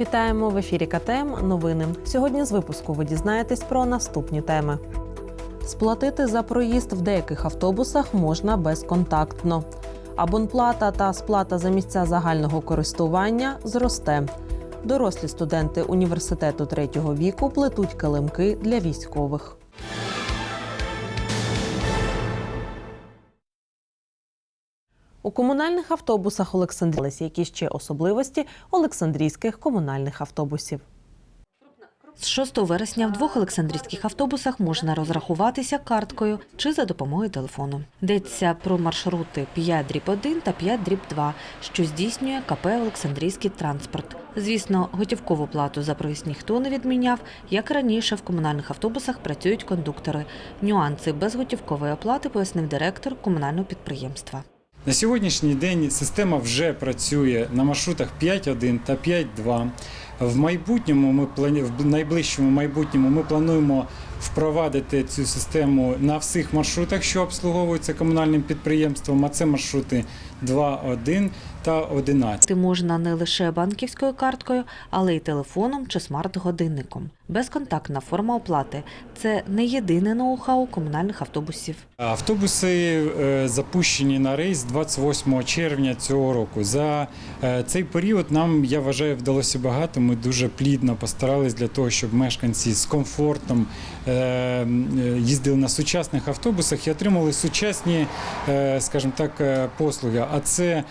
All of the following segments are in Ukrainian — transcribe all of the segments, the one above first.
Вітаємо в ефірі КТМ. Новини. Сьогодні з випуску ви дізнаєтесь про наступні теми. Сплатити за проїзд в деяких автобусах можна безконтактно. Абонплата та сплата за місця загального користування зросте. Дорослі студенти університету третього віку плетуть килимки для військових. У комунальних автобусах Олександрії які ще особливості Олександрійських комунальних автобусів. З 6 вересня в двох олександрійських автобусах можна розрахуватися карткою чи за допомогою телефону. Йдеться про маршрути 5 дріб 1 та 5 дріб 2, що здійснює КП Олександрійський транспорт. Звісно, готівкову плату за проїзд ніхто не відміняв. Як раніше, в комунальних автобусах працюють кондуктори. Нюанси безготівкової оплати пояснив директор комунального підприємства. На сьогоднішній день система вже працює на маршрутах 5.1 та 5.2. В майбутньому ми плані... в найближчому майбутньому ми плануємо впровадити цю систему на всіх маршрутах, що обслуговуються комунальним підприємством. А це маршрути 2.1 та 11. Ти можна не лише банківською карткою, але й телефоном чи смарт-годинником. Безконтактна форма оплати це не єдине ноу-хау комунальних автобусів. Автобуси е, запущені на рейс 28 червня цього року. За е, цей період нам я вважаю вдалося багато. Ми дуже плідно постарались для того, щоб мешканці з комфортом е, е, їздили на сучасних автобусах і отримали сучасні, е, скажімо так, послуги. А це,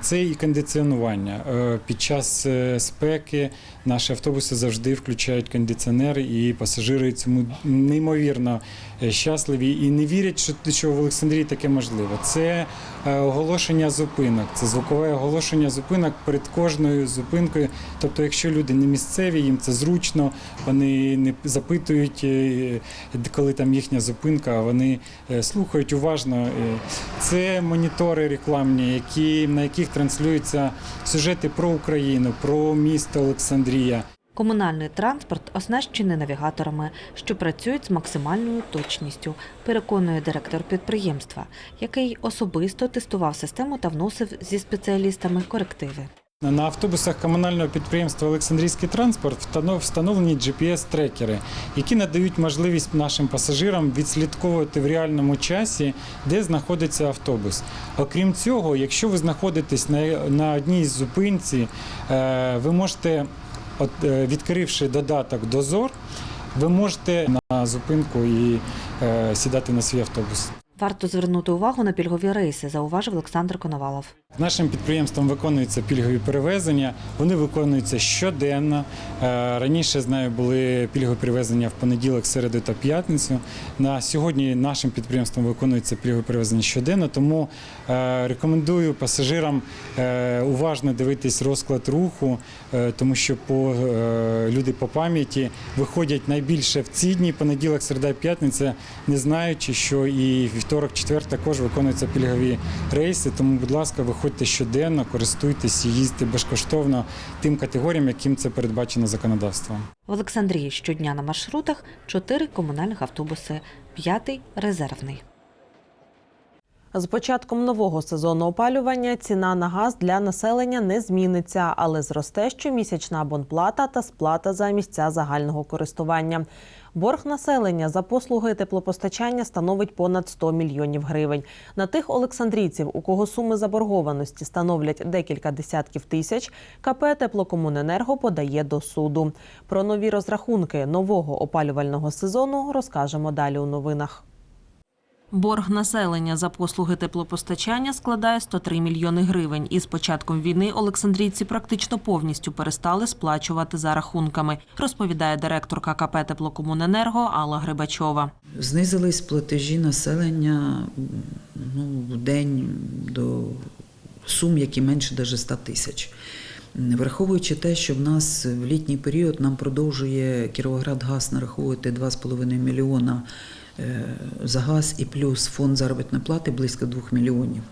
це і кондиціонування під час спеки. Наші автобуси завжди включають кондиціонер, і пасажири цьому неймовірно щасливі і не вірять, що, в Олександрії таке можливо. Це оголошення зупинок, це звукове оголошення зупинок перед кожною зупинкою. Тобто, якщо люди не місцеві, їм це зручно, вони не запитують, е, коли там їхня зупинка, вони е, слухають уважно. Е, Це монітори рекламні, які, на яких транслюються сюжети про Україну, про місто Олександрія. Комунальний транспорт оснащений навігаторами, що працюють з максимальною точністю, переконує директор підприємства, який особисто тестував систему та вносив зі спеціалістами корективи. На автобусах комунального підприємства Олександрійський транспорт встановлені GPS-трекери, які надають можливість нашим пасажирам відслідковувати в реальному часі, де знаходиться автобус. Окрім цього, якщо ви знаходитесь на, одній з зупинці, е, ви можете, е, відкривши додаток Дозор, ви можете на зупинку і е, сідати на свій автобус. Варто звернути увагу на пільгові рейси, зауважив Олександр Коновалов. Нашим підприємством виконуються пільгові перевезення. Вони виконуються щоденно. Е, Раніше знаю, були пільгові перевезення в понеділок, середу та п'ятницю. На сьогодні нашим підприємством виконуються пільгові перевезення щоденно. Тому е, рекомендую пасажирам е, уважно дивитись розклад руху, тому що по люди по пам'яті виходять найбільше в ці дні, понеділок, середа, п'ятниця, не знаючи, що і вівторок, четвер також виконуються пільгові рейси. Тому, будь ласка, виходьте щоденно, користуйтесь і їздьте безкоштовно тим категоріям, яким це передбачено законодавством. В Олександрії щодня на маршрутах чотири комунальних автобуси, п'ятий резервний. З початком нового сезону опалювання ціна на газ для населення не зміниться, але зросте щомісячна абонплата та сплата за місця загального користування. Борг населення за послуги теплопостачання становить понад 100 мільйонів гривень. На тих олександрійців, у кого суми заборгованості становлять декілька десятків тисяч, КП Теплокомуненерго подає до суду. Про нові розрахунки нового опалювального сезону розкажемо далі у новинах. Борг населення за послуги теплопостачання складає 103 мільйони гривень. І з початком війни Олександрійці практично повністю перестали сплачувати за рахунками, розповідає директорка КП Теплокомуненерго Алла Грибачова. Знизились платежі населення ну, в день до сум, які менше навіть 100 тисяч. Враховуючи те, що в нас в літній період нам продовжує Кіровоградгаз нараховувати 2,5 мільйона за газ і плюс фонд заробітної плати близько 2 мільйонів,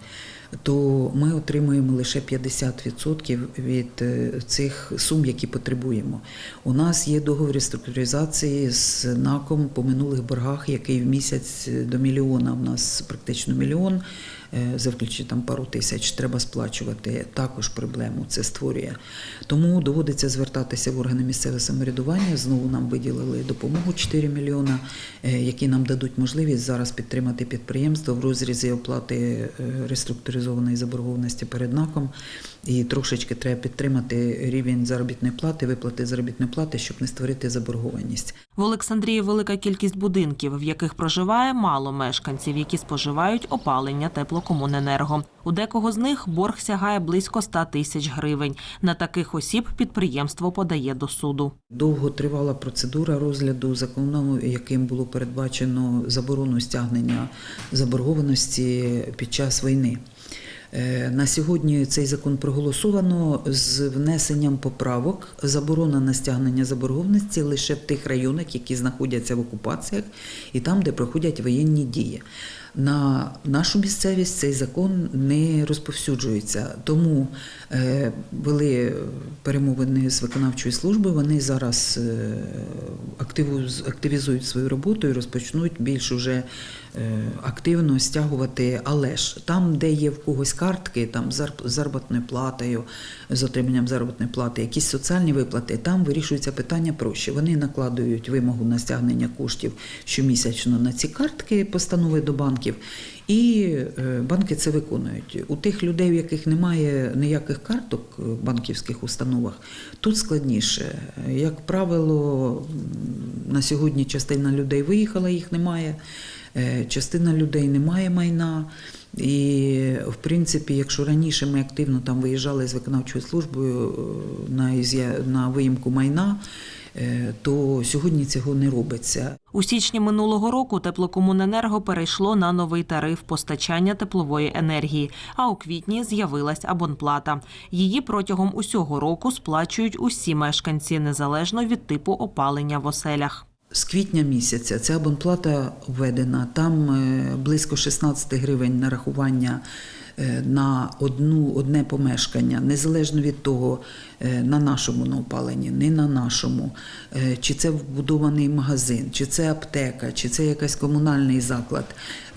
то ми отримуємо лише 50% від е, цих сум, які потребуємо. У нас є договір реструктуризації з НАКом по минулих боргах, який в місяць до мільйона, у нас практично мільйон. Е, за виключенням там пару тисяч, треба сплачувати. Також проблему це створює. Тому доводиться звертатися в органи місцевого самоврядування. Знову нам виділили допомогу 4 мільйона, е, які нам дадуть можливість зараз підтримати підприємство в розрізі оплати е, реструктуризованої заборгованості перед НАКом. І трошечки треба підтримати рівень заробітної плати, виплати заробітної плати, щоб не створити заборгованість. В Олександрії велика кількість будинків, в яких проживає мало мешканців, які споживають опалення теплокомуненерго. У декого з них борг сягає близько 100 тисяч гривень. На таких осіб підприємство подає до суду. Довго тривала процедура розгляду закону, яким було передбачено заборону стягнення заборгованості під час війни. Е, На сьогодні цей закон проголосовано з внесенням поправок. Заборона на стягнення заборгованості лише в тих районах, які знаходяться в окупаціях, і там, де проходять воєнні дії. На нашу місцевість цей закон не розповсюджується. Тому е, вели перемовини з виконавчої служби. Вони зараз е, активізують свою роботу і розпочнуть більш уже е, активно стягувати. Але ж там, де є в когось картки, там з заробітною платою, з отриманням заробітної плати, якісь соціальні виплати, там вирішується питання проще. Вони накладують вимогу на стягнення коштів щомісячно на ці картки, постанови до банків. І е, банки це виконують. У тих людей, у яких немає ніяких карток в банківських установах, тут складніше. Як правило, на сьогодні частина людей виїхала, їх немає, е, частина людей не має майна. І, в принципі, якщо раніше ми активно там виїжджали з виконавчою службою е, на, на виїмку майна, е, то сьогодні цього не робиться. У січні минулого року теплокомуненерго перейшло на новий тариф постачання теплової енергії. А у квітні з'явилась абонплата. Її протягом усього року сплачують усі мешканці незалежно від типу опалення в оселях. З квітня місяця ця абонплата введена. Там е, близько 16 гривень нарахування е, на одну, одне помешкання, незалежно від того, е, на нашому на опаленні, не на нашому, Е, чи це вбудований магазин, чи це аптека, чи це якийсь комунальний заклад.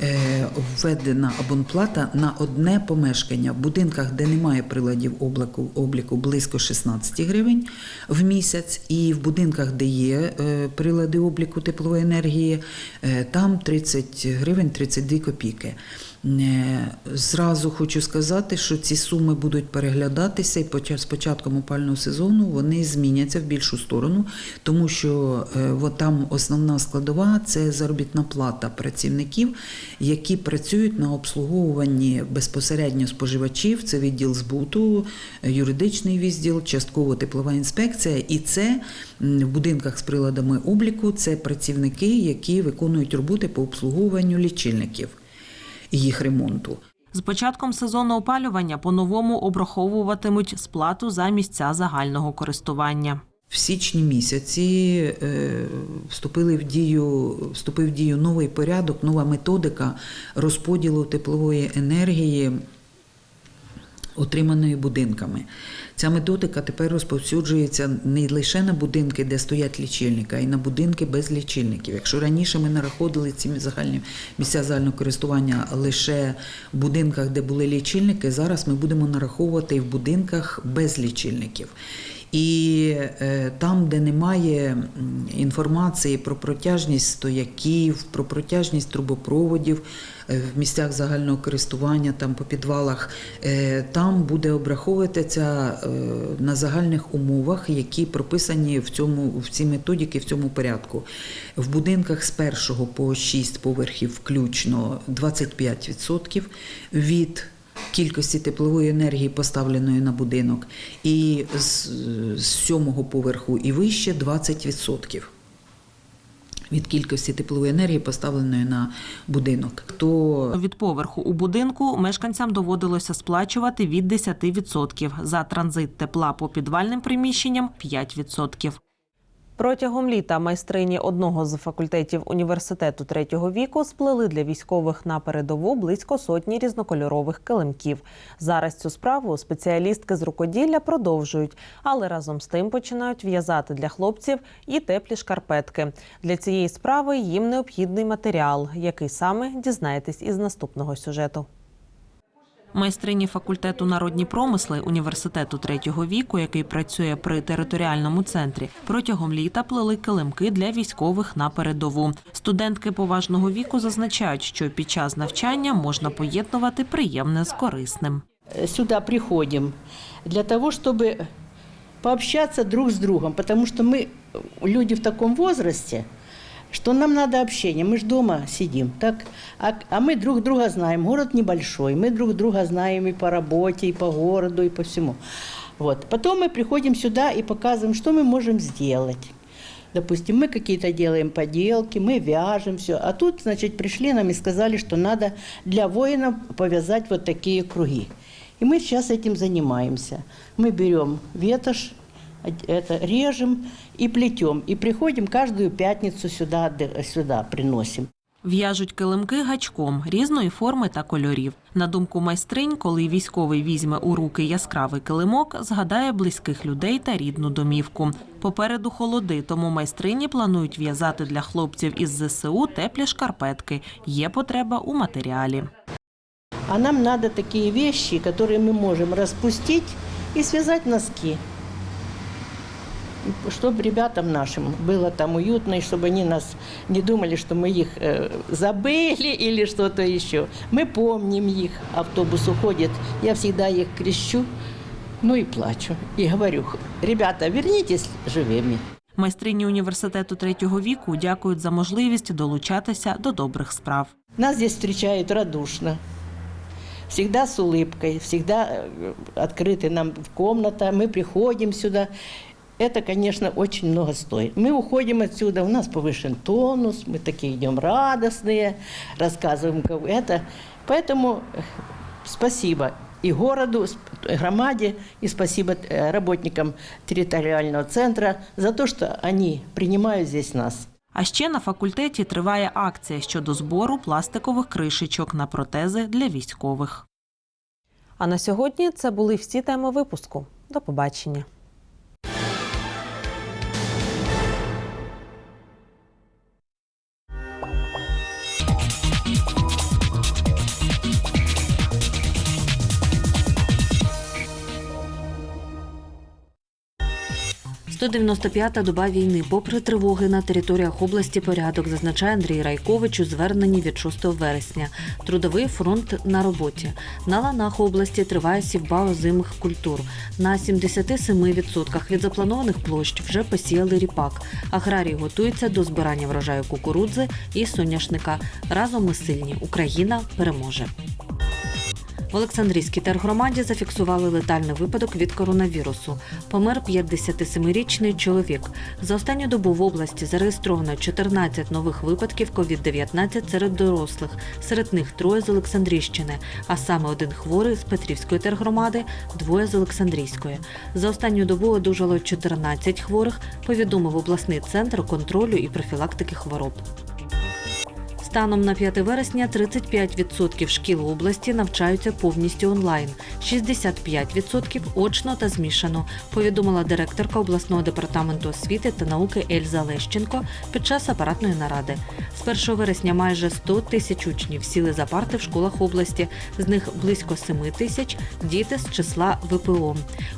Е, Введена абонплата на одне помешкання в будинках, де немає приладів обліку, обліку близько 16 гривень в місяць, і в будинках, де є е, прилади обліку теплової енергії, е, там 30 гривень 32 копійки. Зразу хочу сказати, що ці суми будуть переглядатися і з початком опального сезону вони зміняться в більшу сторону, тому що е, там основна складова це заробітна плата працівників, які працюють на обслуговуванні безпосередньо споживачів. Це відділ збуту, юридичний відділ, частково теплова інспекція. І це в будинках з приладами обліку це працівники, які виконують роботи по обслуговуванню лічильників їх ремонту. З початком сезону опалювання по-новому обраховуватимуть сплату за місця загального користування. В січні місяці е, вступили в дію, вступив в дію новий порядок, нова методика розподілу теплової енергії, отриманої будинками. Ця методика тепер розповсюджується не лише на будинки, де стоять лічильники, а й на будинки без лічильників. Якщо раніше ми нараховували ці загальні місця загального користування лише в будинках, де були лічильники, зараз ми будемо нараховувати і в будинках без лічильників. І е, там, де немає інформації про протяжність стояків, про протяжність трубопроводів е, в місцях загального користування, там по підвалах, е, там буде обраховуватися на загальних умовах, які прописані в цьому в цій методіки, в цьому порядку. В будинках з першого по 6 поверхів включно 25% від кількості теплової енергії, поставленої на будинок, і з, сьомого поверху і вище 20%. Від кількості теплової енергії, поставленої на будинок. То Від поверху у будинку мешканцям доводилося сплачувати від 10%, за транзит тепла по підвальним приміщенням 5%. Протягом літа майстрині одного з факультетів університету третього віку сплели для військових на передову близько сотні різнокольорових килимків. Зараз цю справу спеціалістки з рукоділля продовжують, але разом з тим починають в'язати для хлопців і теплі шкарпетки. Для цієї справи їм необхідний матеріал, який саме дізнаєтесь із наступного сюжету Майстрині факультету народні промисли університету третього віку, який працює при територіальному центрі, протягом літа плели килимки для військових на передову. Студентки поважного віку зазначають, що під час навчання можна поєднувати приємне з корисним. сюда приходим для того, чтобы пообщаться друг с другом, потому что мы э, люди в таком возрасте, что нам надо общение. Мы же дома сидим, так? А, а мы друг друга знаем. Город небольшой, мы друг друга знаем и по работе, и по городу, и по всему. Вот. Потом мы приходим сюда и показываем, что мы можем сделать. Допустим, мы какие-то делаем поделки, мы вяжем все. А тут, значит, пришли нам и сказали, что надо для воинов повязать вот такие круги. И мы сейчас этим занимаемся. Мы берем ветошь, это режем и плетем. И приходим каждую пятницу сюда, отды- сюда приносим. В'яжуть килимки гачком різної форми та кольорів. На думку майстринь, коли військовий візьме у руки яскравий килимок, згадає близьких людей та рідну домівку. Попереду холоди, тому майстрині планують в'язати для хлопців із ЗСУ теплі шкарпетки. Є потреба у матеріалі. А нам надо такие вещи, которые мы можем распустить и связать носки. Чтобы ребятам нашим было там уютно, и чтобы они нас не думали, что мы их э, забыли или что-то еще. Мы помним их. Автобус уходит, я всегда их крещу, ну и плачу. И говорю, ребята, вернитесь живыми. Майстрині університету третього віку дякують за можливість долучатися до добрих справ. Нас здесь встречают радушно. Всегда с улыбкой, всегда э, открыты нам комната, мы приходим сюда. Это, конечно, очень много стоит. Мы уходим отсюда, у нас повышен тонус, мы такие идем радостные, рассказываем как это. Поэтому э, спасибо и городу, сп- громаде, и спасибо э, работникам территориального центра за то, что они принимают здесь нас. А ще на факультеті триває акція щодо збору пластикових кришечок на протези для військових. А на сьогодні це були всі теми випуску. До побачення. – 195-та доба війни. Попри тривоги на територіях області порядок, зазначає Андрій Райкович у зверненні від 6 вересня. Трудовий фронт на роботі. На ланах області триває сівба озимих культур. На 77% від запланованих площ вже посіяли ріпак. Аграрії готуються до збирання врожаю кукурудзи і соняшника. Разом ми сильні. Україна переможе. В Олександрійській тергромаді зафіксували летальний випадок від коронавірусу. Помер 57-річний чоловік. За останню добу в області зареєстровано 14 нових випадків COVID-19 серед дорослих. Серед них троє з Олександрійщини, а саме один хворий з Петрівської тергромади, двоє з Олександрійської. За останню добу одужало 14 хворих, повідомив обласний центр контролю і профілактики хвороб. Станом на 5 вересня 35% шкіл області навчаються повністю онлайн, 65% очно та змішано, повідомила директорка обласного департаменту освіти та науки Ельза Лещенко під час апаратної наради. З 1 вересня майже 100 тисяч учнів сіли за парти в школах області, з них близько 7 тисяч діти з числа ВПО.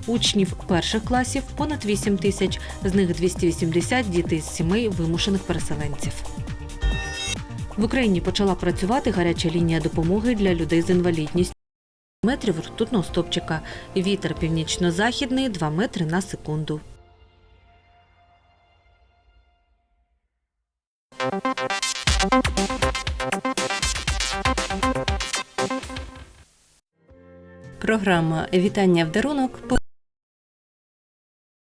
Учнів перших класів понад 8 тисяч, з них 280 діти з сімей вимушених переселенців. В Україні почала працювати гаряча лінія допомоги для людей з інвалідністю. Метрів ртутного стопчика. Вітер північно-західний 2 метри на секунду. Програма Вітання в дарунок